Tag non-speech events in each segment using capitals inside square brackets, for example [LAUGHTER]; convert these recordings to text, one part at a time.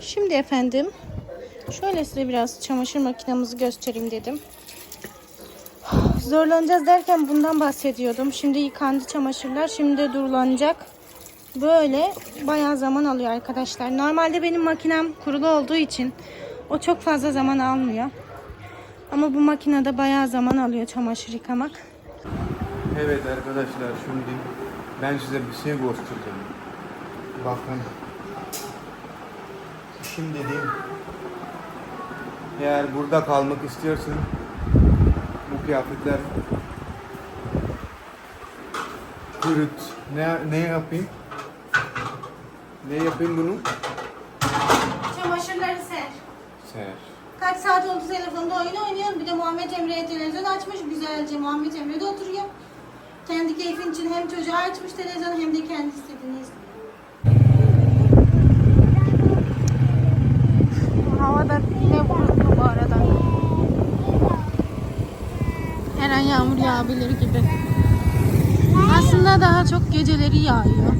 Şimdi efendim şöyle size biraz çamaşır makinamızı göstereyim dedim. Zorlanacağız derken bundan bahsediyordum. Şimdi yıkandı çamaşırlar. Şimdi de durulanacak. Böyle bayağı zaman alıyor arkadaşlar. Normalde benim makinem kurulu olduğu için o çok fazla zaman almıyor. Ama bu makinede bayağı zaman alıyor çamaşır yıkamak. Evet arkadaşlar şimdi ben size bir şey göstereceğim. Bakın. Şimdi diyeyim. Eğer burada kalmak istiyorsun bu kıyafetler kurut. Ne, ne yapayım? Ne yapayım bunu? Çamaşırları ser. Ser. Kaç saat oldu telefonda oyun oynuyor. Bir de Muhammed Emre'ye televizyon açmış. Güzelce Muhammed Emre de oturuyor. Kendi keyfin için hem çocuğa açmış televizyonu hem de kendi istediğini izliyor. Da yine bulutlu bu arada. Her an yağmur yağabilir gibi. Aslında daha çok geceleri yağıyor.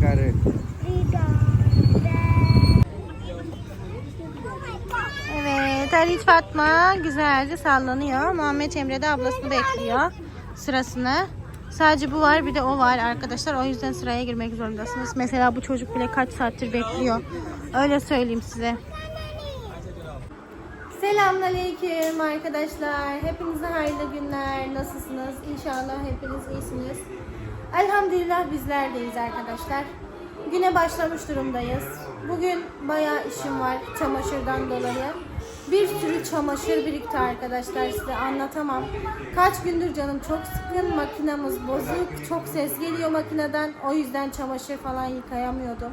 Evet, Halit Fatma güzelce sallanıyor. Muhammed Emre de ablasını bekliyor sırasını. Sadece bu var bir de o var arkadaşlar. O yüzden sıraya girmek zorundasınız. Mesela bu çocuk bile kaç saattir bekliyor. Öyle söyleyeyim size. Selamünaleyküm arkadaşlar. Hepinize hayırlı günler. Nasılsınız? İnşallah hepiniz iyisiniz. Elhamdülillah bizler deyiz arkadaşlar. Güne başlamış durumdayız. Bugün bayağı işim var çamaşırdan dolayı. Bir sürü çamaşır birikti arkadaşlar size anlatamam. Kaç gündür canım çok sıkın, makinamız bozuk, çok ses geliyor makineden. O yüzden çamaşır falan yıkayamıyordum.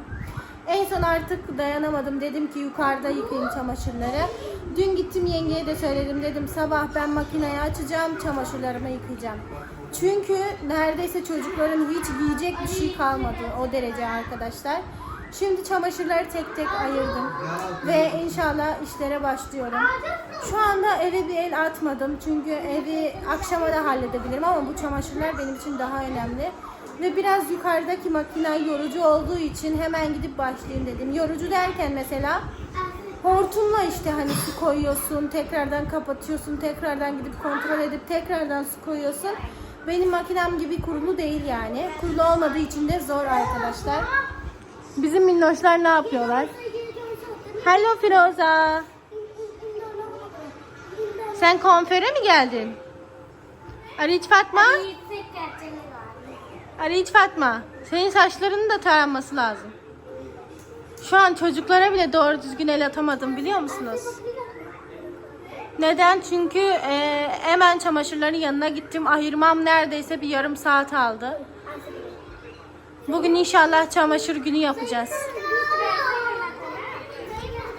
En son artık dayanamadım. Dedim ki yukarıda yıkayayım çamaşırları. Dün gittim yengeye de söyledim. Dedim sabah ben makineyi açacağım, çamaşırlarımı yıkayacağım. Çünkü neredeyse çocukların hiç giyecek bir şey kalmadı o derece arkadaşlar. Şimdi çamaşırları tek tek ayırdım ve inşallah işlere başlıyorum. Şu anda eve bir el atmadım çünkü evi akşama da halledebilirim ama bu çamaşırlar benim için daha önemli. Ve biraz yukarıdaki makine yorucu olduğu için hemen gidip başlayayım dedim. Yorucu derken mesela hortumla işte hani su koyuyorsun, tekrardan kapatıyorsun, tekrardan gidip kontrol edip tekrardan su koyuyorsun. Benim makinem gibi kurulu değil yani. Kurulu olmadığı için de zor arkadaşlar. Bizim minnoşlar ne yapıyorlar? Hello Firoza. Sen konfere mi geldin? Ariç Fatma? Ariç Fatma. Senin saçlarının da taranması lazım. Şu an çocuklara bile doğru düzgün el atamadım biliyor musunuz? Neden? Çünkü e, hemen çamaşırların yanına gittim. Ayırmam neredeyse bir yarım saat aldı. Bugün inşallah çamaşır günü yapacağız.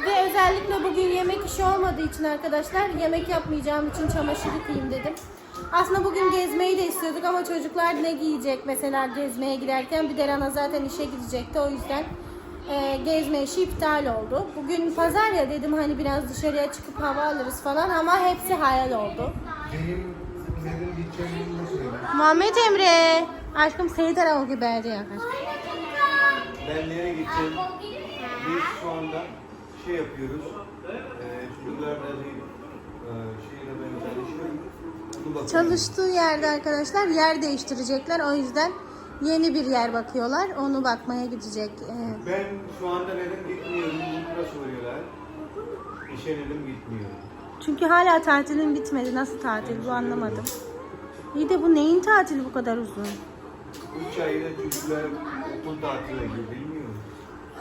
Ve özellikle bugün yemek işi olmadığı için arkadaşlar yemek yapmayacağım için çamaşır yıkayayım dedim. Aslında bugün gezmeyi de istiyorduk ama çocuklar ne giyecek mesela gezmeye giderken bir de Rana zaten işe gidecekti o yüzden e, gezme işi iptal oldu. Bugün pazar ya dedim hani biraz dışarıya çıkıp hava alırız falan ama hepsi hayal oldu. Benim benim gideceğim nasıl yani? Muhammed Emre. Aşkım seni tarafı gibi yakar. Ben nereye gideceğim? Biz şu anda şey yapıyoruz. Eee çocuklarla bir eee şeyle ben çalışıyorum. Onu bakıyorum. Çalıştığı yerde arkadaşlar yer değiştirecekler. O yüzden yeni bir yer bakıyorlar. Onu bakmaya gidecek. Ben şu anda neden gitmiyorum? Bunu soruyorlar. İşe neden gitmiyorum? Çünkü hala tatilin bitmedi. Nasıl tatil bu anlamadım. İyi de bu neyin tatili bu kadar uzun? 3 ayda çocuklar okul tatiline gidiyor bilmiyor musun?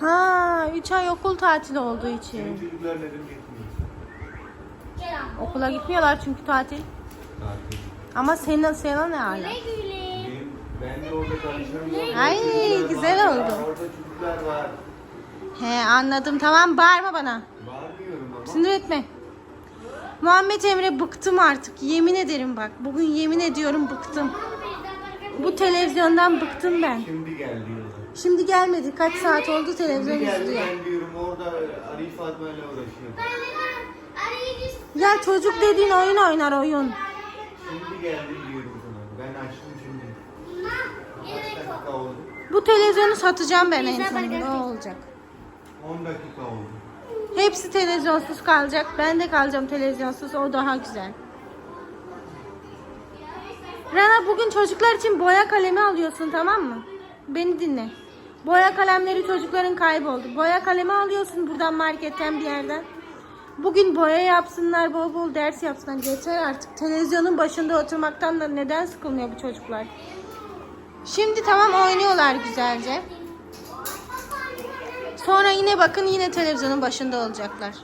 Ha, 3 ay okul tatili olduğu Senin için. çocuklar neden gitmiyor? Okula gitmiyorlar çünkü tatil. Ama senin senin ne hala? Benim, ben de orada çalışıyorum. Ay, Çocuklar güzel var. oldu. Orada çocuklar var. He anladım tamam bağırma bana. Bağırmıyorum ama. Sinir etme. Muhammed Emre bıktım artık. Yemin ederim bak. Bugün yemin ediyorum bıktım. Bu televizyondan bıktım ben. Şimdi gel diyorlar. Şimdi gelmedi. Kaç saat oldu Şimdi televizyon geldi izliyor. ben diyorum orada Arif Fatma ile uğraşıyor. Ya çocuk dediğin oyun oynar oyun. Şimdi geldi diyorum sana. Ben açtım şimdi. Kaç dakika oldu? Bu televizyonu satacağım ben en sonunda. O olacak. 10 dakika oldu. Hepsi televizyonsuz kalacak. Ben de kalacağım televizyonsuz. O daha güzel. Rana bugün çocuklar için boya kalemi alıyorsun tamam mı? Beni dinle. Boya kalemleri çocukların kayboldu. Boya kalemi alıyorsun buradan marketten bir yerden. Bugün boya yapsınlar, bol bol ders yapsınlar. Yeter artık. Televizyonun başında oturmaktan da neden sıkılmıyor bu çocuklar? Şimdi tamam oynuyorlar güzelce. Sonra yine bakın yine televizyonun başında olacaklar.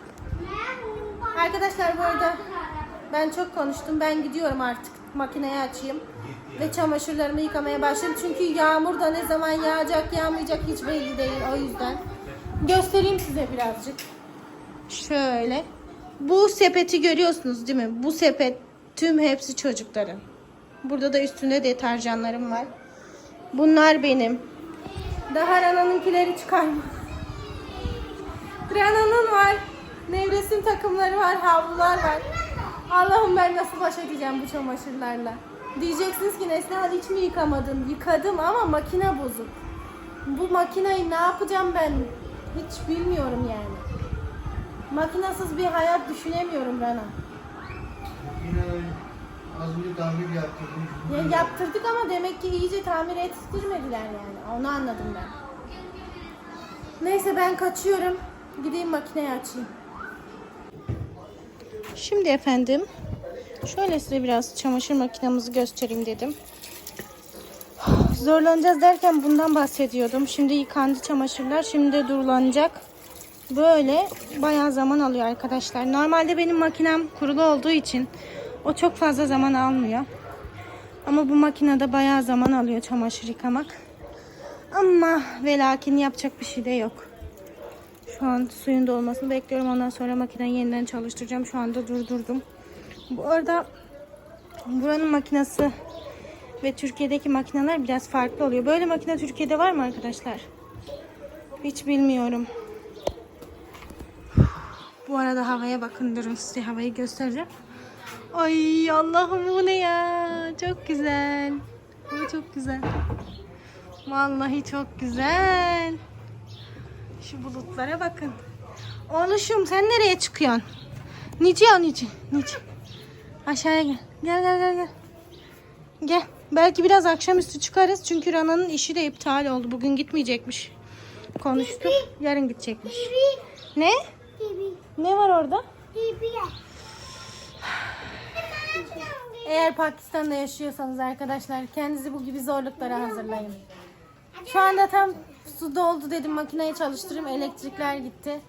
Arkadaşlar bu arada ben çok konuştum. Ben gidiyorum artık. Makineyi açayım. Ve çamaşırlarımı yıkamaya başladım. Çünkü yağmur da ne zaman yağacak yağmayacak hiç belli değil. O yüzden. Göstereyim size birazcık. Şöyle. Bu sepeti görüyorsunuz değil mi? Bu sepet tüm hepsi çocukların. Burada da üstünde deterjanlarım var. Bunlar benim. Daha Rana'nınkileri çıkarma. Rana'nın var. Nevres'in takımları var. Havlular var. Allah'ım ben nasıl baş edeceğim bu çamaşırlarla. Diyeceksiniz ki Neslihan hiç mi yıkamadın? Yıkadım ama makine bozuk. Bu makineyi ne yapacağım ben? Hiç bilmiyorum yani. Makinasız bir hayat düşünemiyorum Rana. Yine az önce tamir yaptırdım. Ya yaptırdık ama demek ki iyice tamir ettirmediler yani. Onu anladım ben. Neyse ben kaçıyorum. Gideyim makineyi açayım. Şimdi efendim şöyle size biraz çamaşır makinemizi göstereyim dedim. Zorlanacağız derken bundan bahsediyordum. Şimdi yıkandı çamaşırlar. Şimdi de durulanacak. Böyle bayağı zaman alıyor arkadaşlar. Normalde benim makinem kurulu olduğu için o çok fazla zaman almıyor. Ama bu makinede bayağı zaman alıyor çamaşır yıkamak. Ama ve lakin yapacak bir şey de yok. Şu an suyun dolmasını bekliyorum. Ondan sonra makineyi yeniden çalıştıracağım. Şu anda durdurdum. Bu arada buranın makinesi ve Türkiye'deki makineler biraz farklı oluyor. Böyle makine Türkiye'de var mı arkadaşlar? Hiç bilmiyorum. Bu arada havaya bakın durun size havayı göstereceğim. Ay Allah'ım bu ne ya? Çok güzel. Bu çok güzel. Vallahi çok güzel. Şu bulutlara bakın. Oğluşum sen nereye çıkıyorsun? Nici ya Nici. Nici. Aşağıya gel. Gel gel gel gel. Gel. Belki biraz akşamüstü çıkarız. Çünkü Rana'nın işi de iptal oldu. Bugün gitmeyecekmiş. Konuştuk. Yarın gidecekmiş. Ne? Ne var orada? Eğer Pakistan'da yaşıyorsanız arkadaşlar kendinizi bu gibi zorluklara hazırlayın. Şu anda tam su doldu dedim makineyi çalıştırayım elektrikler gitti.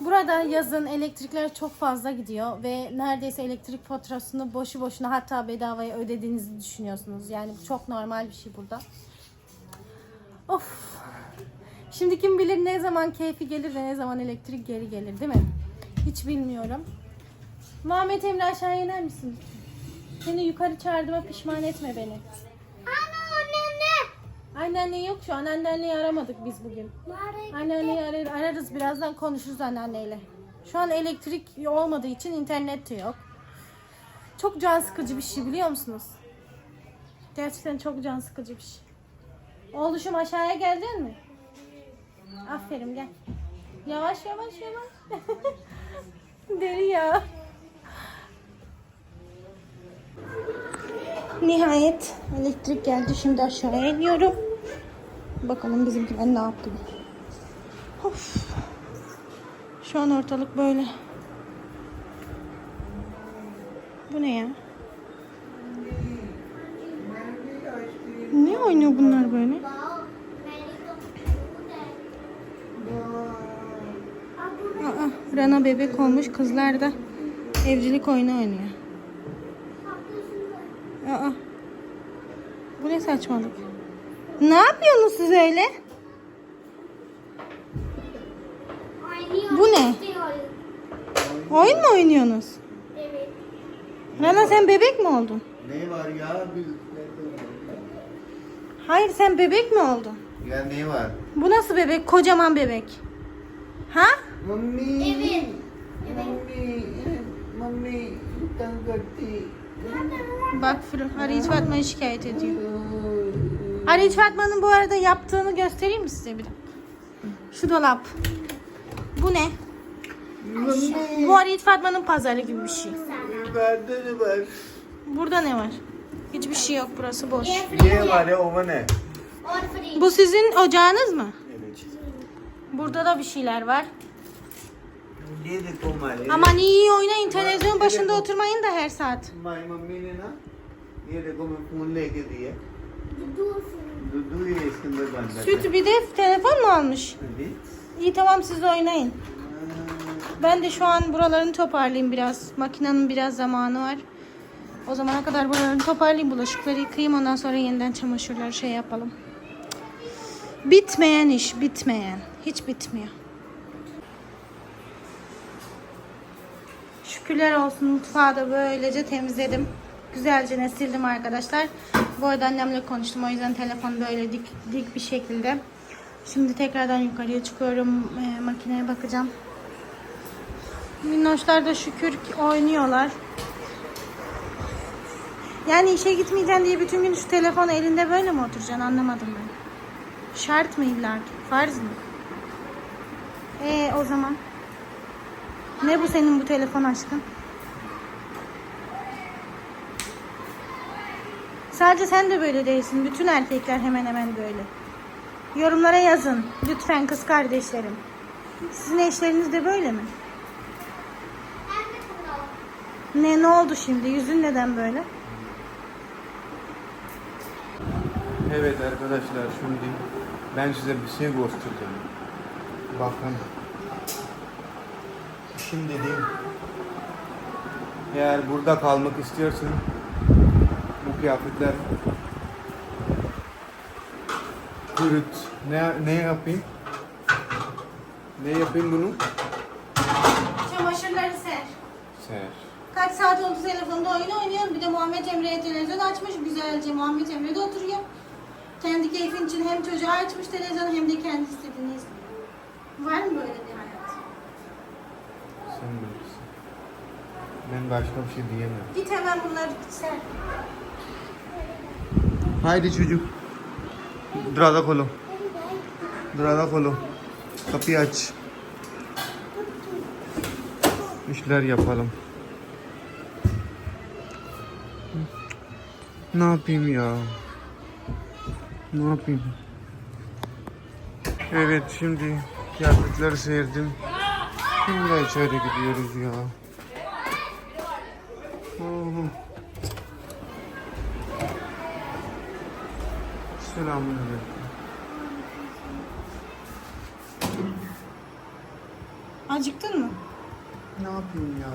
Burada yazın elektrikler çok fazla gidiyor ve neredeyse elektrik faturasını boşu boşuna hatta bedavaya ödediğinizi düşünüyorsunuz. Yani bu çok normal bir şey burada. Of. Şimdi kim bilir ne zaman keyfi gelir ve ne zaman elektrik geri gelir değil mi? Hiç bilmiyorum. Muhammed Emre aşağı iner misin? Seni yukarı çağırdığıma pişman etme beni. Anneanne yok şu an. Anneanneyi aramadık biz bugün. Anneanneyi arar- ararız. Birazdan konuşuruz anneanneyle. Şu an elektrik olmadığı için internet de yok. Çok can sıkıcı bir şey biliyor musunuz? Gerçekten çok can sıkıcı bir şey. Oğluşum aşağıya geldin mi? Aferin gel. Yavaş yavaş yavaş. [LAUGHS] Deli ya. Nihayet elektrik geldi. Şimdi aşağıya iniyorum. Bakalım bizimkiler ne yaptı. Of. Şu an ortalık böyle. Bu ne ya? Ne oynuyor bunlar böyle? Rana bebek olmuş. Kızlar da evcilik oyunu oynuyor. Aa. Bu ne saçmalık? Ne yapıyorsunuz siz öyle? Bu ne? Oyun mu oynuyorsunuz? Evet. Rana sen bebek mi oldun? Ne var ya? Biz... Hayır sen bebek mi oldun? Ya ne var? Bu nasıl bebek? Kocaman bebek. Ha? Mummy. Evet. Mummy. Mummy. Tangati. Bak Fırın Arayıcı Fatma'yı şikayet ediyor. Arayıcı Fatma'nın bu arada yaptığını göstereyim mi size bir dakika? Şu dolap. Bu ne? Bu Ariyet Fatma'nın pazarı gibi bir şey. Bende ne var? Burada ne var? Hiçbir şey yok burası boş. Niye var ya o ne? Bu sizin ocağınız mı? Evet. Burada da bir şeyler var. Niye de kumar? Aman iyi oynayın televizyon başında oturmayın da her saat. माई मम्मी ने ना ये देखो मैं फोन लेके दिया दुद्धू ही है इसके अंदर बंद है Süt bir de telefon mu almış? हाँ İyi tamam siz oynayın. Ben de şu an buralarını toparlayayım biraz. Makinenin biraz zamanı var. O zamana kadar buralarını toparlayayım. Bulaşıkları yıkayayım. Ondan sonra yeniden çamaşırları şey yapalım. Bitmeyen iş. Bitmeyen. Hiç bitmiyor. Şükürler olsun mutfağı da böylece temizledim. Güzelce sildim arkadaşlar. Bu arada annemle konuştum. O yüzden telefon böyle dik, dik bir şekilde. Şimdi tekrardan yukarıya çıkıyorum. Ee, makineye bakacağım. Minnoşlar da şükür oynuyorlar. Yani işe gitmeyeceksin diye bütün gün şu telefon elinde böyle mi oturacaksın anlamadım ben. Şart mı illa ki? Farz mı? Ee o zaman. Ne bu senin bu telefon aşkın? Sadece sen de böyle değilsin. Bütün erkekler hemen hemen böyle. Yorumlara yazın. Lütfen kız kardeşlerim. Sizin eşleriniz de böyle mi? Ne ne oldu şimdi? Yüzün neden böyle? Evet arkadaşlar şimdi ben size bir şey göstereceğim. Bakın. Şimdi diyeyim. Eğer burada kalmak istiyorsan bu kıyafetler kurut. Ne, ne yapayım? Ne yapayım bunu? Çamaşırları ser. Ser. Kaç saat oldu telefonda oyun oynuyor. Bir de Muhammed Emre'ye televizyon açmış. Güzelce Muhammed Emre de oturuyor. Kendi keyfin için hem çocuğa açmış televizyonu hem de kendi istediğini izliyor. Var mı böyle bir hayat? Sen bilirsin. Ben başka bir şey diyemem. Git hemen bunları ser. Haydi çocuk. Duraza kolu. Duraza kolu. Kapıyı aç. İşler yapalım. Ne yapayım ya? Ne yapayım? Evet şimdi kıyafetleri serdim. Şimdi içeri gidiyoruz ya. Selamünaleyküm. Acıktın mı? Ne yapayım ya?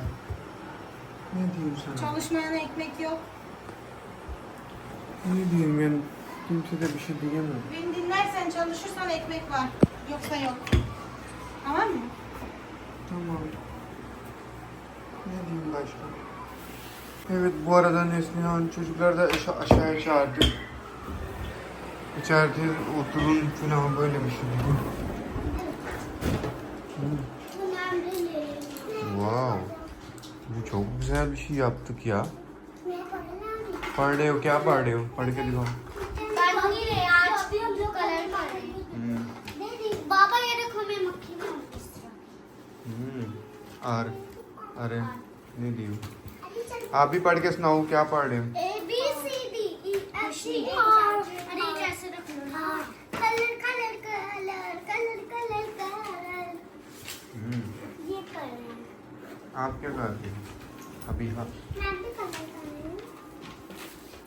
Ne diyeyim sana? Çalışmayana ekmek yok. Ne diyeyim ben? Kimse de bir şey diyemem. Beni dinlersen çalışırsan ekmek var. Yoksa yok. Tamam mı? Tamam. Ne diyeyim başka? Evet bu arada Neslihan çocuklar da aşa- aşağıya çağırdı. İçeride oturun falan böyle bir şey. Wow. Bu çok güzel bir şey yaptık ya. पढ़ रहे हो क्या पढ़ रहे हो पढ़ के दिखाओ बाबा ये देखो मैं मक्खी में किस तरह हम्म, अरे नहीं दी आप भी पढ़ के सुनाओ क्या पढ़ रहे हो आप क्या कर रहे हो अभी हाँ मैं भी कलर कर रही हूँ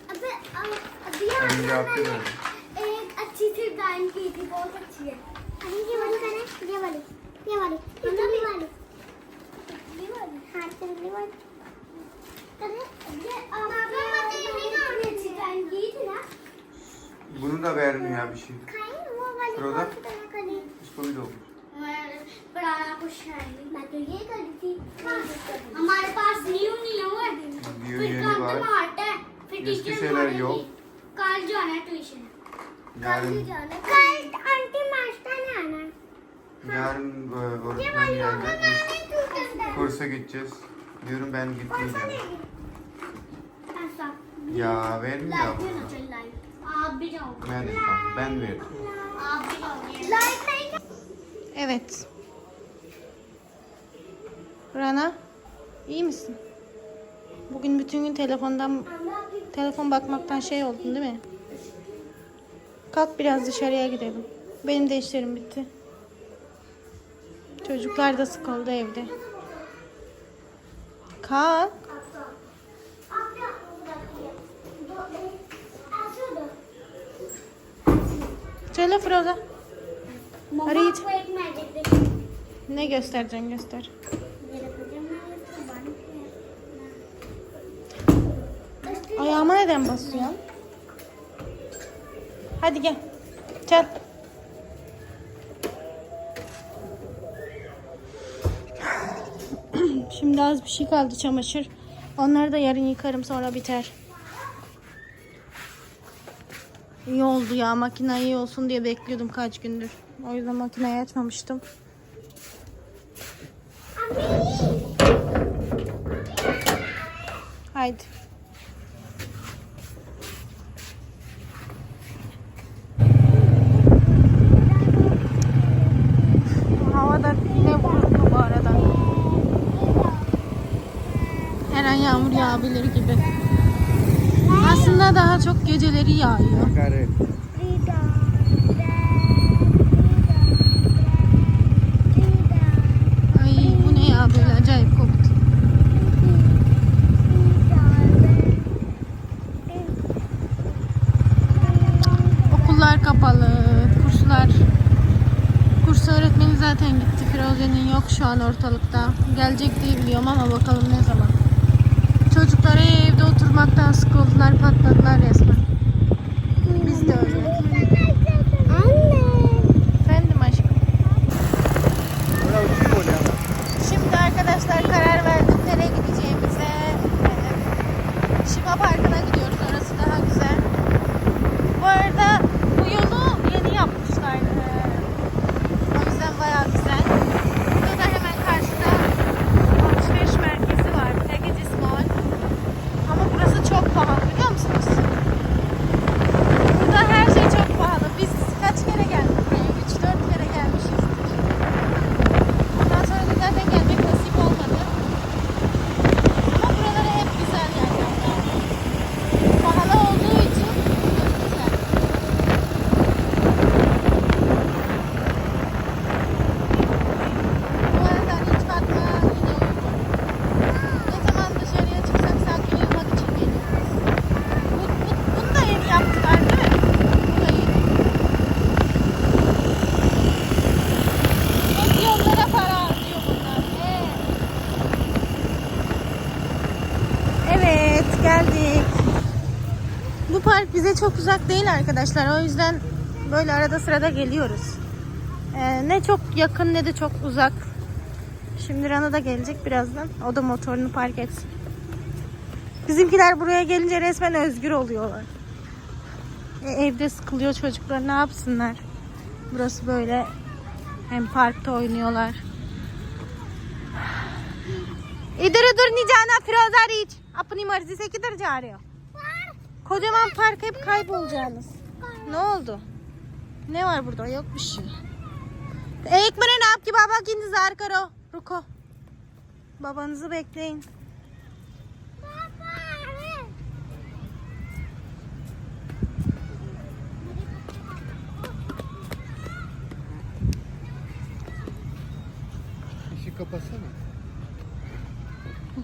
अबे अ- अभी यहाँ अभी ना आप क्या मैंने कर एक अच्छी सी ड्राइंग की थी बहुत अच्छी है अभी ये वाली करें ये वाली ये वाली मतलब ये वाली ये वाली हाँ चल ये वाली करें ये पापा मत ये ना अच्छी ड्राइंग की थी ना bunu da vermiyor ya bir şey. खाई वो वाली फिरोजा? कौन सी कलर करी इसको भी दो बनाना कुछ है नहीं मैं तो ये करी थी हमारे पास न्यू न्यू है New फिर year काम var. तो मारता है फिर इसकी टीचर salary मारेगी yok. कल जाना है ट्यूशन Yarın, कल आंटी मास्टर ने आना है yarın e, ये öğretmen वाली होगा geldi. मैं Biz नहीं tuition kursa gideceğiz. Diyorum ben gitmeyeceğim. ऐसा Ya vermiyor लाइव ya में ना bunu. चल लाइव आप भी जाओगे Ben tamam, ben verdim. आप भी जाओगे लाइव नहीं Evet. Rana, iyi misin? Bugün bütün gün telefondan telefon bakmaktan şey oldun değil mi? Kalk biraz dışarıya gidelim. Benim de işlerim bitti. Çocuklar da sıkıldı evde. Kalk. Söyle Froza. Arayı- Ne göstereceksin göster. Neden basıyorsun? Hadi gel. Çat. [CLEARS THROAT] Şimdi az bir şey kaldı çamaşır. Onları da yarın yıkarım sonra biter. İyi oldu ya makine iyi olsun diye bekliyordum kaç gündür. O yüzden makineyi açmamıştım. Haydi. Havada ne bulutlu bu arada. Her an yağmur yağabilir gibi. Aslında daha çok geceleri yağıyor. Ay bu ne ya böyle acayip koktu. Okullar kapalı, kurslar. Kurs öğretmeni zaten gitti. Firoze'nin yok şu an ortalıkta. Gelecek diye biliyorum ama bakalım ne zaman. Çocuklar evde oturmaktan sıkıldılar, patladılar resmen. Biz de öyle. Efendim aşkım. Şimdi arkadaşlar karar verdik nereye gideceğimize. Ee, Şiva Parkı'na gidiyoruz. Orası daha güzel. Bu arada bu yolu yeni yapmışlar. Ee, O yüzden bayağı güzel. Burada da hemen karşıda alışveriş merkezi var. Tegedis Mall. Ama burası çok pahalı biliyor musunuz? Burada her şey çok pahalı. Biz kaç kere geldik buraya? 3-4 kere gelmişizdir. Ondan sonra da zaten gelmek nasip olmadı. Ama buraları hep güzel yerler yani. Pahalı olduğu için çok güzel. Bu arada hiç bakma yine uygun. Ne zaman dışarıya çıksak sanki uyumak için geliyoruz. Bu, bu, bunu da yeni yaptılar değil mi? Burayı. Hep yollara para harcıyor bunlar. Evet. Evet geldik. Bu park bize çok uzak değil arkadaşlar. O yüzden böyle arada sırada geliyoruz. Ee, ne çok yakın ne de çok uzak. Şimdi Rana da gelecek birazdan. O da motorunu park etsin. Bizimkiler buraya gelince resmen özgür oluyorlar. E, evde sıkılıyor çocuklar ne yapsınlar? Burası böyle hem parkta oynuyorlar. इधर उधर नहीं जाना फिरोजा रीच अपनी मर्जी से किधर जा रहे हो Kocaman park hep kaybolacağınız. Ne oldu? Ne var burada? Yok bir şey. Ekmene ne yap ki baba gindiniz arkaro. Ruko. Babanızı bekleyin. İşi şey kapatsana.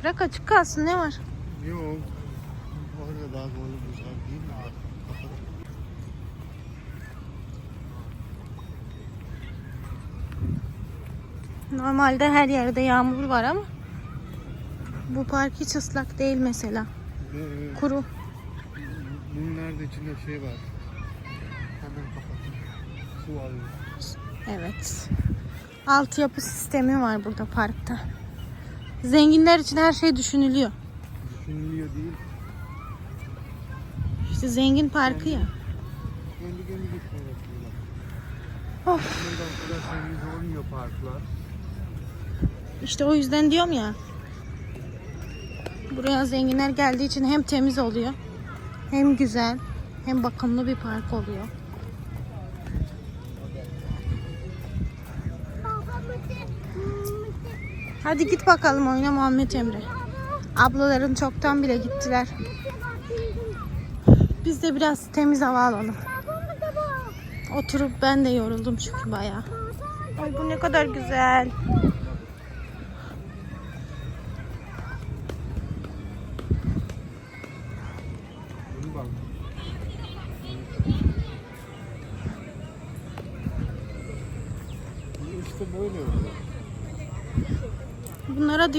Bırak açık kalsın ne var? Yok. Normalde her yerde yağmur var ama bu park hiç ıslak değil mesela Ee, kuru bunun nerede içinde şey var. Hemen kapatın. Su alıyor. evet altyapı sistemi var burada parkta zenginler için her şey düşünülüyor Düşünülüyor değil. İşte zengin parkı ya Kendi kendi of Bundan sonra temiz olmuyor parklar. İşte o yüzden diyorum ya. Buraya zenginler geldiği için hem temiz oluyor, hem güzel, hem bakımlı bir park oluyor. Hadi git bakalım oyna Muhammed Emre. Ablaların çoktan bile gittiler. Biz de biraz temiz hava alalım. Oturup ben de yoruldum çünkü bayağı. Ay bu ne kadar güzel.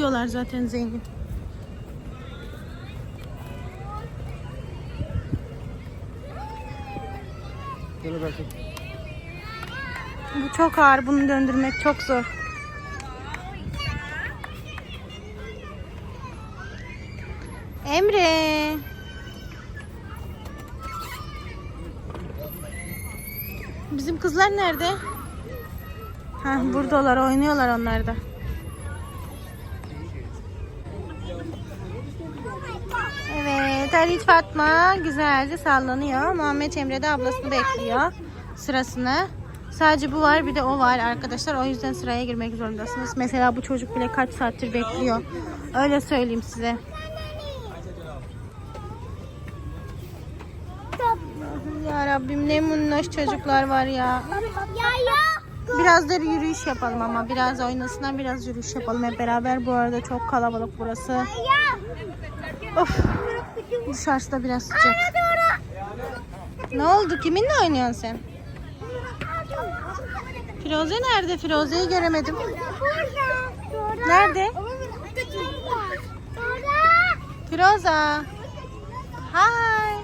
Diyorlar zaten zengin. Bu çok ağır. Bunu döndürmek çok zor. Emre. Bizim kızlar nerede? Ha, buradalar oynuyorlar onlar da. Halit Fatma güzelce sallanıyor. Muhammed Emre de ablasını bekliyor sırasını. Sadece bu var bir de o var arkadaşlar. O yüzden sıraya girmek zorundasınız. Mesela bu çocuk bile kaç saattir bekliyor. Öyle söyleyeyim size. Ya Rabbim ne minnoş çocuklar var ya. Biraz da yürüyüş yapalım ama biraz oynasınlar biraz yürüyüş yapalım hep beraber. Bu arada çok kalabalık burası. Of dışarısı da biraz sıcak. Ne oldu kiminle oynuyorsun sen? Firoze nerede? Firoze'yi göremedim. Nerede? Firoza. Hi.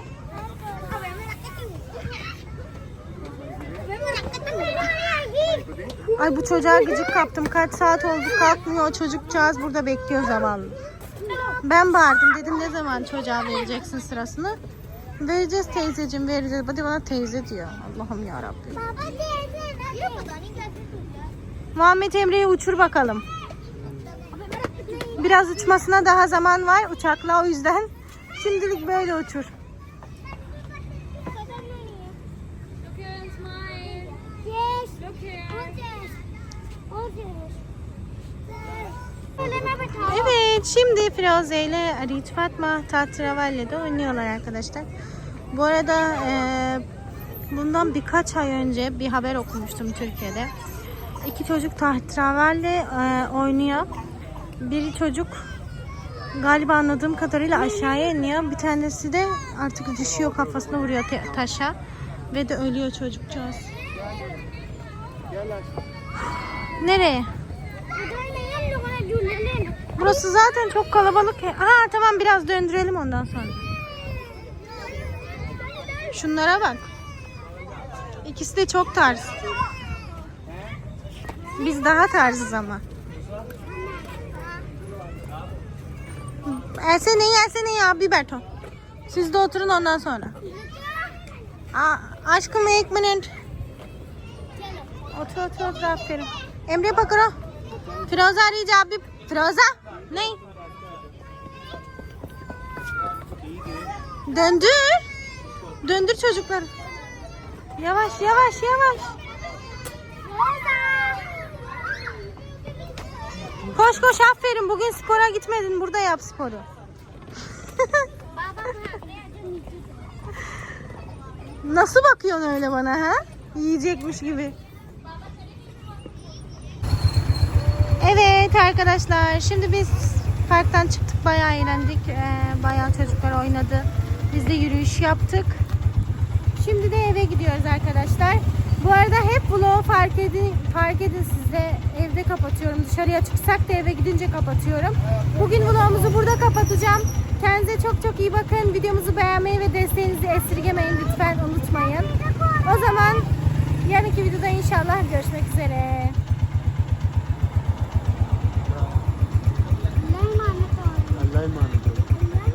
Ay bu çocuğa gıcık kaptım. Kaç saat oldu kalkmıyor. O çocukcağız burada bekliyor zamanlı. Ben bağırdım. Dedim ne zaman çocuğa vereceksin sırasını? Vereceğiz teyzeciğim vereceğiz. Hadi bana teyze diyor. Allah'ım ya Rabbim. Muhammed Emre'yi uçur bakalım. Biraz uçmasına daha zaman var uçakla o yüzden. [LAUGHS] Şimdilik böyle uçur. Evet şimdi Firuze ile Arit Fatma Tahterevalli'de oynuyorlar arkadaşlar. Bu arada e, bundan birkaç ay önce bir haber okumuştum Türkiye'de. İki çocuk tahterevalli e, oynuyor. Biri çocuk galiba anladığım kadarıyla aşağıya iniyor. Bir tanesi de artık düşüyor kafasına vuruyor taşa. Ve de ölüyor çocukcağız. Nereye? Burası zaten çok kalabalık. Aa tamam biraz döndürelim ondan sonra. Şunlara bak. İkisi de çok tarz. Biz daha tarzız ama. Elsene yelsene ya biberton. Siz de oturun ondan sonra. Aa, aşkım ekmenin. Otur otur otur aferin. Emre bakır o. Firoze arayacağım bir. Ne? Döndür. Döndür çocukları. Yavaş yavaş yavaş. Koş koş aferin. Bugün spora gitmedin. Burada yap sporu. [LAUGHS] Nasıl bakıyorsun öyle bana ha? Yiyecekmiş gibi. Evet arkadaşlar şimdi biz parktan çıktık bayağı eğlendik. Ee, bayağı çocuklar oynadı. Biz de yürüyüş yaptık. Şimdi de eve gidiyoruz arkadaşlar. Bu arada hep vlogu fark edin, fark edin sizde evde kapatıyorum. Dışarıya çıksak da eve gidince kapatıyorum. Bugün vlogumuzu burada kapatacağım. Kendinize çok çok iyi bakın. Videomuzu beğenmeyi ve desteğinizi esirgemeyin lütfen. Unutmayın. O zaman yarınki videoda inşallah görüşmek üzere Ayman.